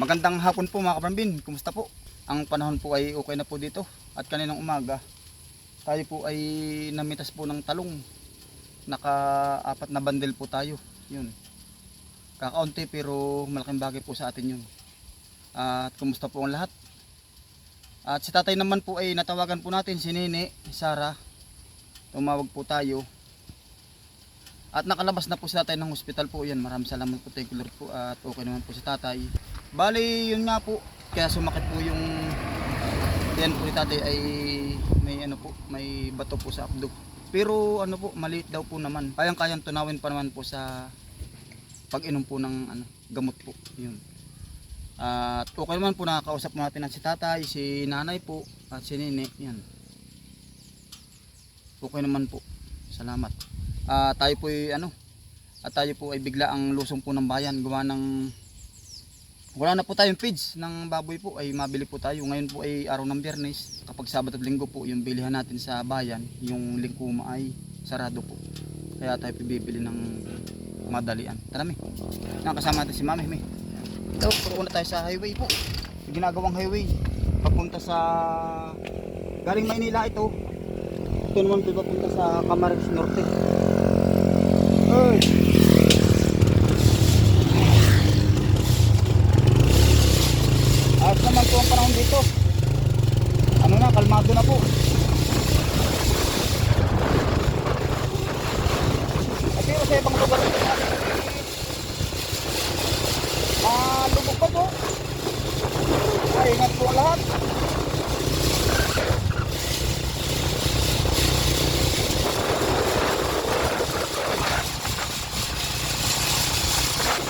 Magandang hapon po mga kaparambin. Kumusta po? Ang panahon po ay okay na po dito. At kaninang umaga, tayo po ay namitas po ng talong. Naka-apat na bandel po tayo. Yun. Kakaunti pero malaking bagay po sa atin yun. At kumusta po ang lahat? At si tatay naman po ay natawagan po natin si Nene, Sara. Tumawag po tayo. At nakalabas na po si tatay ng hospital po yan. Maraming salamat po thank you Lord po at okay naman po si tatay. Bali yun nga po. Kaya sumakit po yung yan po ni tatay ay may ano po, may bato po sa abdo. Pero ano po, maliit daw po naman. Kayang-kayang tunawin pa naman po sa pag-inom po ng ano, gamot po. Yun. At okay naman po nakakausap natin ang si tatay, si nanay po at si nene. Yan. Okay naman po. Salamat. Ah, tayo po ay ano, at tayo po ay bigla ang lusong po ng bayan gawa ng wala na po tayong feeds ng baboy po ay mabili po tayo. Ngayon po ay araw ng biyernes kapag sabat at linggo po yung bilihan natin sa bayan yung lingkuma ay sarado po. Kaya tayo bibili ng madalian. Tara mi nakasama natin si mami mi ito una tayo sa highway po. Ginagawang highway papunta sa galing Maynila ito. Ito naman papunta sa Camarines Norte Ay. Ayos naman po ang panahon dito. Ano na, kalmado na po. At pero sa ibang lugar ito natin, ah, lubog pa po. Ay, ingat po ang lahat.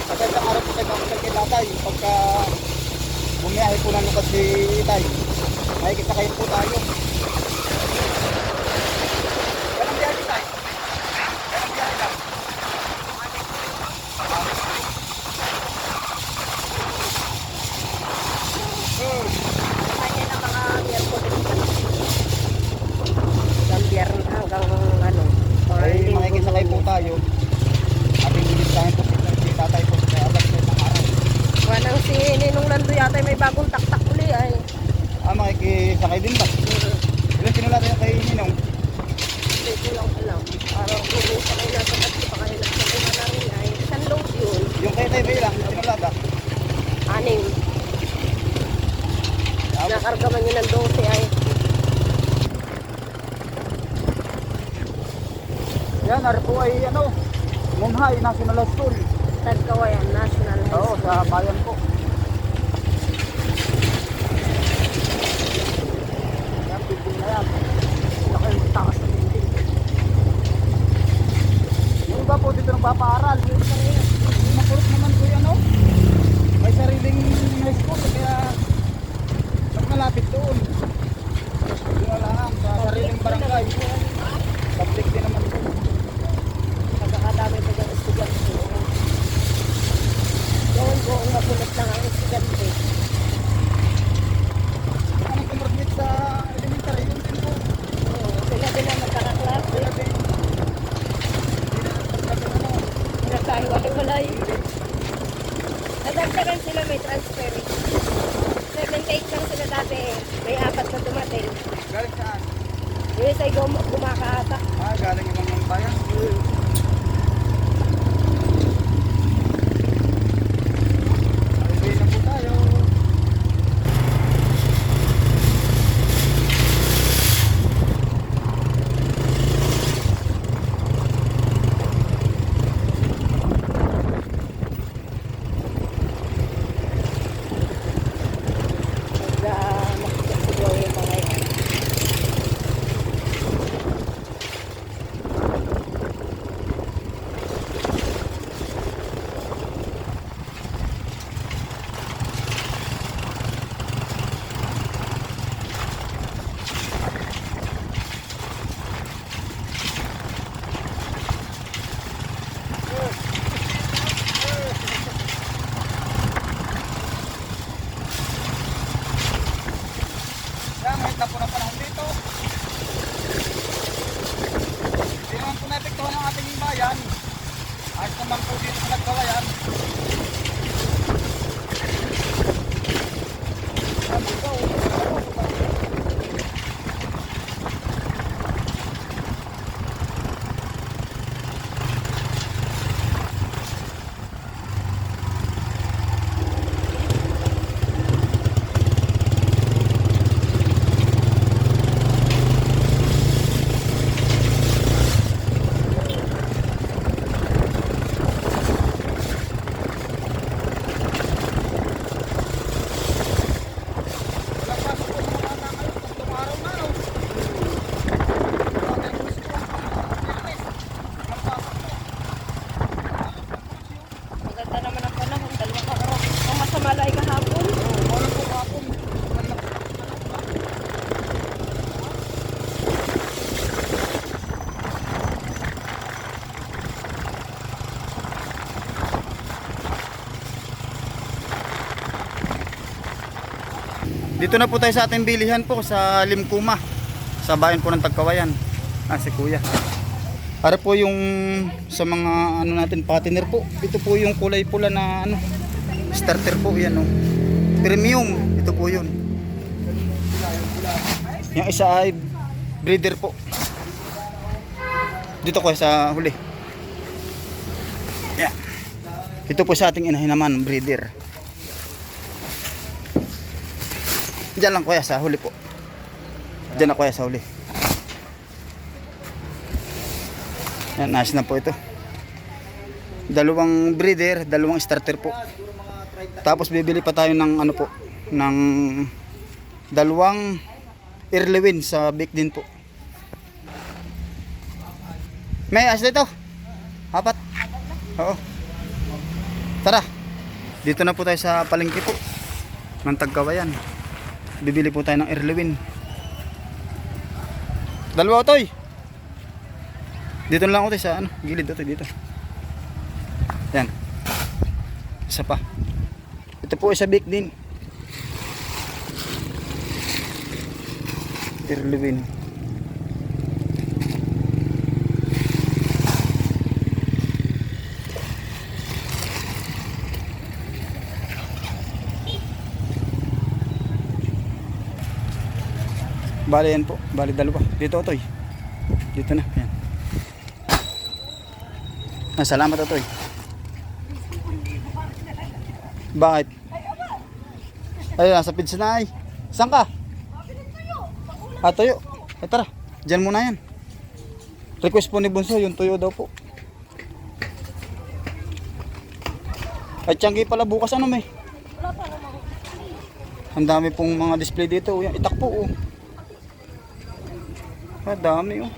Magandang araw po tayo kapatid kay tatay. Pagka bumiyahe po ng lugar si Itay, makikita kayo po tayo. Walang biyahe Itay. Walang biyahe lang. Hmm. Kanya ng mga Miyerkules pa. Hanggang biyernes hanggang ano. or Ay, linggo. makikita kayo po tayo. Ating bilisahin po si, si tatay po sa kaya alas ng araw. Wanang si Ninong Lando yata may bagong taktak uli ay. Ah, makikisakay din ba? Ilan sinula tayo kay Ninong? Hindi ko lang alam. Parang kung sa kayo nasa at pa kayo nagsasabi na rin ay. Isang load yun. Yung kay Tay Baylang, sinula ba? Anim. Ah, Nakarga man yun ng 12 ay. Yan, ari po ay ano, Munhay National School. Tagkawayan National High Oo, School. sa bayan po. Yan, building na yan. Laki yung taas ng building. Yung iba po dito nagpapaaral. Yung makulit naman po yan, no? May sariling high school, kaya mas malapit doon. Doon na lang, sa sariling barangay. Public din naman po. Nagkakadami pa ng estudyante. Gawin ko ang makulit lang ang estudyante. Ano kumrobit sa elementary, yun din po. Oo, Sila din ang magkakaklase. Kaya din. Hindi na nagpagkabi ano. Nagkahiwalay-walay. Nadagdagan sila may transfer. 78 lang sila dati. May apat na dumating. Galing saan? Yung isa gum- kumakaata. Ah, galing ibang ng bayan. Highway ganda po ng panahon dito. Hindi naman po naepektuhan ang ating bayan. Ayos naman po dito sa nagkawayan. Dito na po tayo sa ating bilihan po sa Limkuma. Sa bayan po ng Tagkawayan. Ah, si Kuya. Para po yung sa mga ano natin patiner po. Ito po yung kulay pula na ano starter po yan oh. Premium. Ito po yun. Yung isa ay breeder po. Dito ko sa huli. Yeah. Ito po sa ating inahin naman, breeder. Diyan lang kuya sa huli po. Diyan na kuya sa huli. Yan, nice na po ito. Dalawang breeder, dalawang starter po. Tapos bibili pa tayo ng ano po, ng dalawang early win sa big din po. May as dito. Apat. Oo. Tara. Dito na po tayo sa palengke po. Ng Tagkawayan. Bibili po tayo ng early win. Dalawa toy. Dito na lang ako tayo sa ano, gilid ito dito. Yan. Isa pa. Ito po isa big din. Early Bali yan po. Bali dalawa. Dito otoy. Dito na. Yan. Ah, salamat otoy. Bakit? Ay, nasa pizza na ay. Saan ka? Ah, tuyo. Ay, tara. Diyan muna yan. Request po ni Bunso, yung tuyo daw po. Ay, tiyanggi pala bukas ano may. Ang dami pong mga display dito. Yan, itak po oh. Ah, dami oh.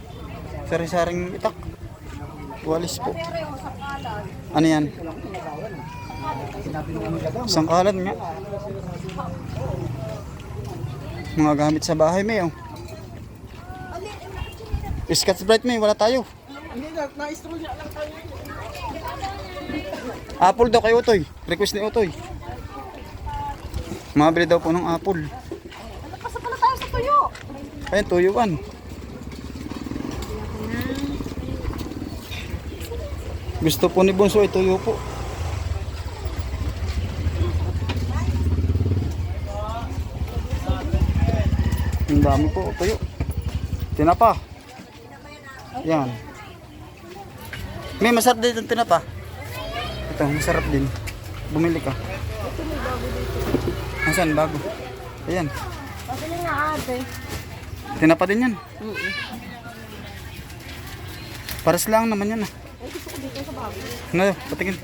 Sari-saring itak. Walis po. Ano yan? Sangkalan nga. Mga gamit sa bahay may oh. Scotch Brite may wala tayo. Hindi na, na-stroll niya lang tayo. Apple daw kay Utoy. Request ni Utoy. Mabili daw po ng apple. Pasa pala tayo sa tuyo. Ayun, tuyuan. Gusto po ni Bunso ay tuyo po. Ang dami po, tuyo. Tinapa. Yan. May masarap din itong tinapa. Ito, masarap din. Bumili ka. Asan, bago? Ayan. Pabili nga ate. Tinapa din yan. Oo. Paras lang naman yan ah. Bago. Ano, patingin.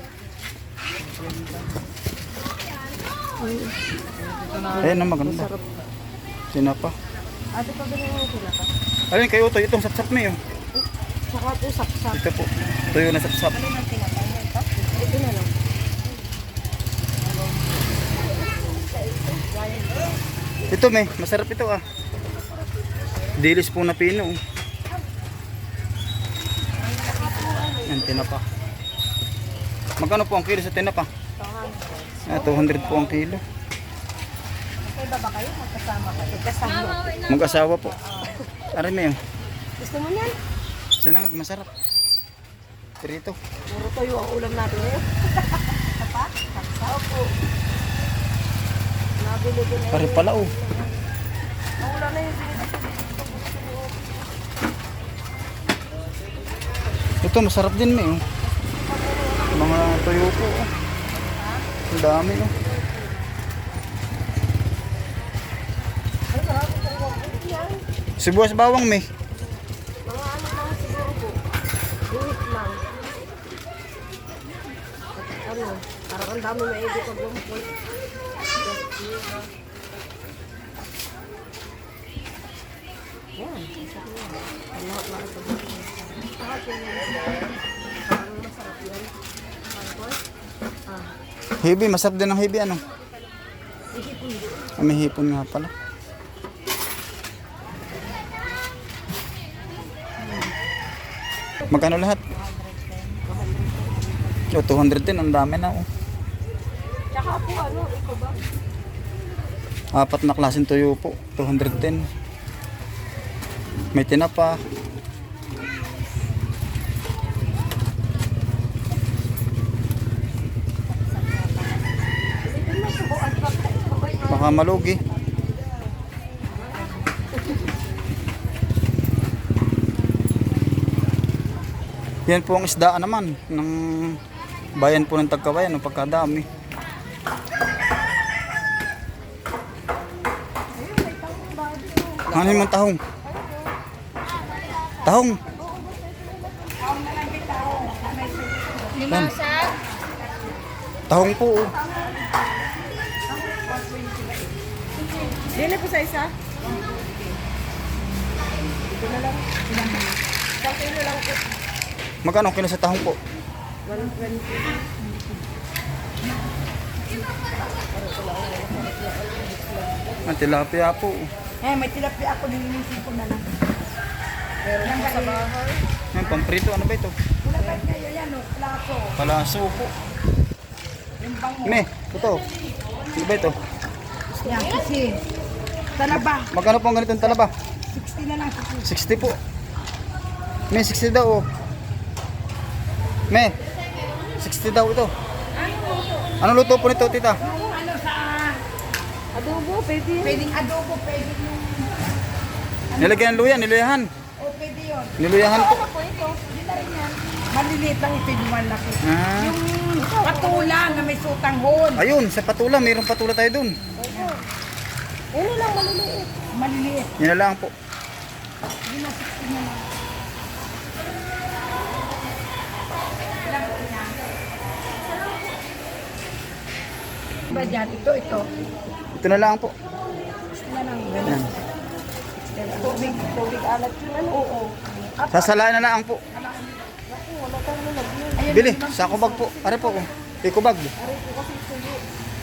Ayan ang maganda. Tinapa. Ate, pabili nga sila ka. Alin kayo to, itong sapsap mo yun. Saka ito, saksak. Ito po. Tuyo na sapsap. Ito na lang. Ito may, masarap ito ah. Dilis po na pino. oh. Yan, tinapa. Magkano po ang kilo sa tinapa? Ah, 200 po ang kilo. Okay ba kayo? Magkasama kayo. Magkasama. Mag-asawa po. Aray mo yun. Gusto mo niyan? Sinangag, masarap. Prito. Puro tuyo ang ulam natin ngayon. Sapa? Saksa? Opo. Nabili ko na Pare pala oh. Ang ulam na yung binili ko. Ito masarap din may oh. Mga tuyo po oh. Ang dami oh. Sibuyas bawang may. Mga ano lang siguro po. Buhit lang. Ano, bumukol. Yan, masarap yan. Ang lahat na ito. Hibi, masarap din ang hibi ano. Ah, may hipon nga pala. Magkano lahat? Oh, 200 din, ang dami na oh. Tsaka po ano, ito ba? Apat na klaseng tuyo po. 210. May tinapa. Baka malugi. Yan po ang isdaan naman ng bayan po ng Tagkawayan, ng pagkadami. Ano yung tahong? Tahong. Sag. Tahong po. oh. Dili po sa isa. Ito na lang. Isang kilo lang po. Magkano kilo sa tahong po? 120. Ang tilapia po. Eh, may tilapia ako, nilinisin ko na lang. Meron lang sa bahay. Yan, pamprito. Ano ba ito? Wala ba kayo yan, no? Plato. Palaso po. Limbang mo. Me, ito. Ano ba ito? Yan, kasi. Talaba. Magkano po ang ganitong talaba? 60 na lang kasi. 60 po. Me, 60 daw. oh. Me, 60 daw ito. Ano luto po nito, tita? Ano sa... Adobo, pwede yun. Pwedeng adobo, pwede yung... Nilagyan ng luya, niluyahan. O, pwede yun. Niluyahan po. po ito? Hindi na rin yan. Maliliit lang ito yung malaki. Ah. Yung patula na may sutanghon. Ayun, sa patula, mayroong patula tayo dun. Ano lang, maliliit. Maliliit. Yan na lang po. Hindi na 60 na lang. Ba dyan? Ito, ito. Ito na lang po. Ito na lang. Yan. Tubig, tubig alat yun. Ano? Oo. Sasalaan na lang po. Bili, sa kubag po. Are po. oh. Ikubag.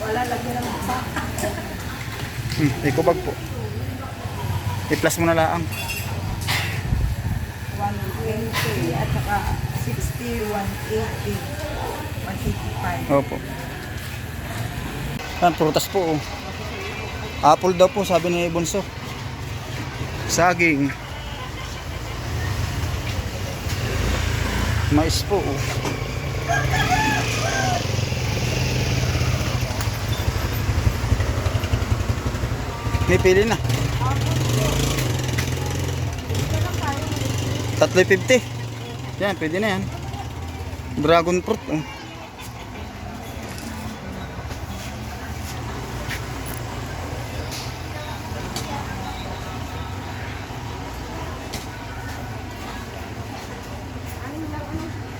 wala lagyan ng sa. Hmm, ikubag po. I-plus mo na lang. 120 at saka 60, 180, 185. Opo. Yan, prutas po. oh. Apple daw po, sabi ni Bonso. Saging. Mais po. oh. May pili na. Tatlo 50. Yan, pwede na yan. Dragon fruit. Oh.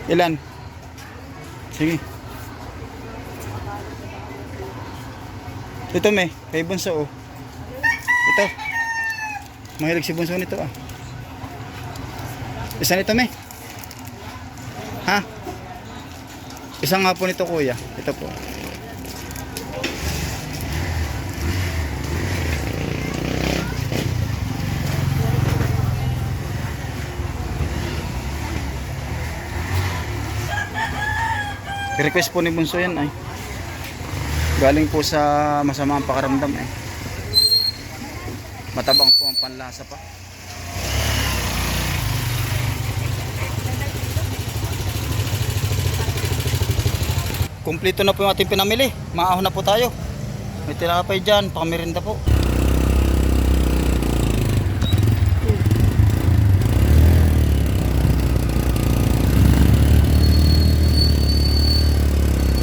Ilan? Sige. Ito may, kay Bunso oh. Mahilig si Bunso nito ah. Isa nito may. Ha? Isa nga po nito kuya. Ito po. request po ni Bunso yan ay galing po sa masama ang pakaramdam eh matabang panlasa pa. Kumpleto na po yung ating pinamili. Maahon na po tayo. May tinapay dyan pangmerinda po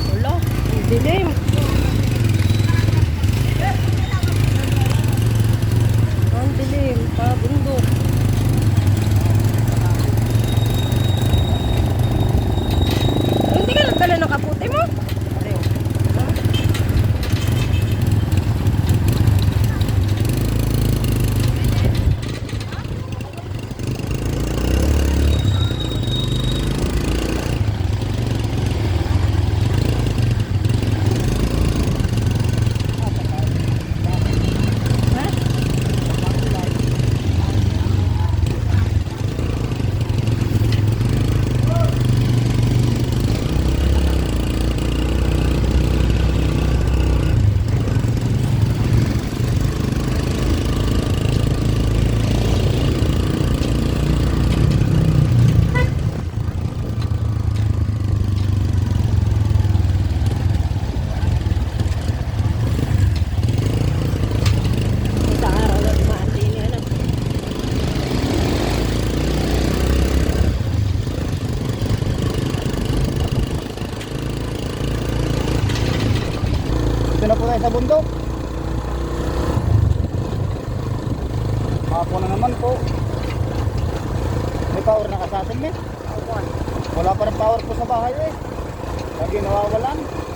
Wala, ang dilim. Ang dilim, pa bundok. Hindi ka nagdala ng kaputi mo? Na po tayo sa bundok. Hapon na naman po. May power na ka sa atin eh. Wala pa rin power po sa bahay eh. Lagi nawawalan.